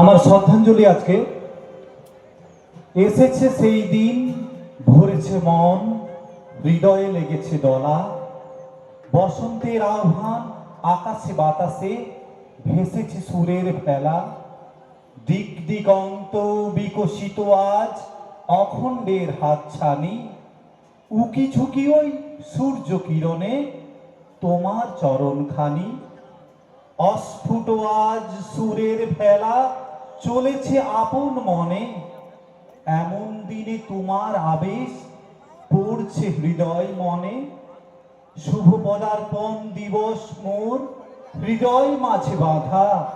আমার শ্রদ্ধাঞ্জলি আজকে। এসেছে সেই দিন, ভরেছে মন, হৃদয়ে লেগেছে দলা। বসন্তের আহ্বান, আকাশে বাতাসে ভেসেছে সুরের ফেলা দিক দিগন্ত বিকশিত আজ অখণ্ডের হাতছানি। উকি ঝুঁকি ওই সূর্য কিরণে তোমার চরণখানি। অস্ফুট আজ সুরের ভেলা চলেছে আপন মনে। এমন দিনে তোমার আবেশ পড়ছে হৃদয় মনে। শুভ পদার্পণ দিবস মোর, হৃদয় মাঝে বাঁধা।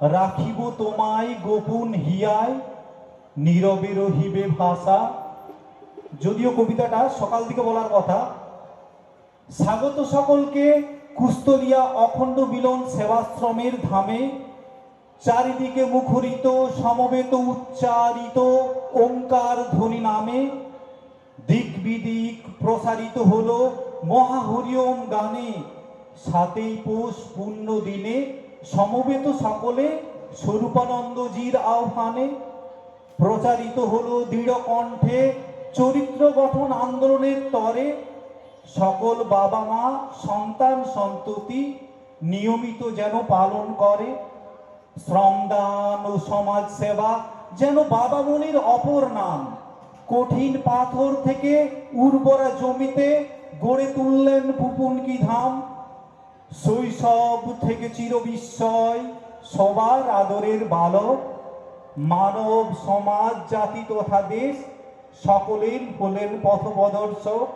রাখিব তোমায় গোপন হিয়ায়, নীরবে রহিবে ভাষা। যদিও কবিতাটা সকাল দিকে বলার কথা, স্বাগত সকলকে কুস্তলিয়া অখণ্ড মিলন সেবাশ্রমের ধামে। চারিদিকে মুখরিত, সমবেত, উচ্চারিত ওঙ্কার ধ্বনি নামে দিক বিদিক প্রসারিত হলো মহাহরিওম গানে। সাতই পৌষ পুণ্য দিনে সমবেত সকলে স্বরূপানন্দজির আহ্বানে প্রচারিত হল দৃঢ় কণ্ঠে চরিত্র গঠন আন্দোলনের তরে। সকল বাবা মা, সন্তান, সন্ততি নিয়মিত যেন পালন করে। শ্রমদান ও সমাজ সেবা যেন বাবা মনির অপর নাম। কঠিন পাথর থেকে উর্বরা জমিতে গড়ে তুললেন পুপুন কি ধাম। শৈশব থেকে চিরবিস্ময় সবার আদরের বালক। মানব সমাজ, জাতি তথা দেশ সকলের হলেন পথপ্রদর্শক।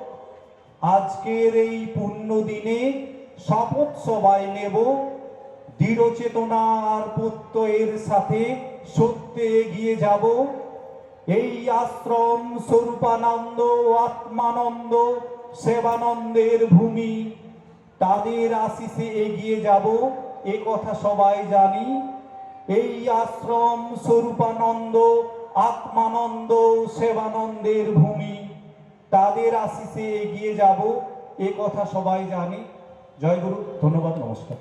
আজকের এই পুণ্য দিনে শপথ সবাই নেব দৃঢ় চেতনা আর প্রত্যয়ের সাথে সত্যে এগিয়ে যাব। এই আশ্রম স্বরূপানন্দ, আত্মানন্দ, সেবানন্দের ভূমি, তাদের আশিসে এগিয়ে যাব। এ কথা সবাই জানি। এই আশ্রম স্বরূপানন্দ, আত্মানন্দ, সেবানন্দের ভূমি, তাদের আশিসে এগিয়ে যাব। এ কথা সবাই জানি। জয় গুরু, ধন্যবাদ, নমস্কার।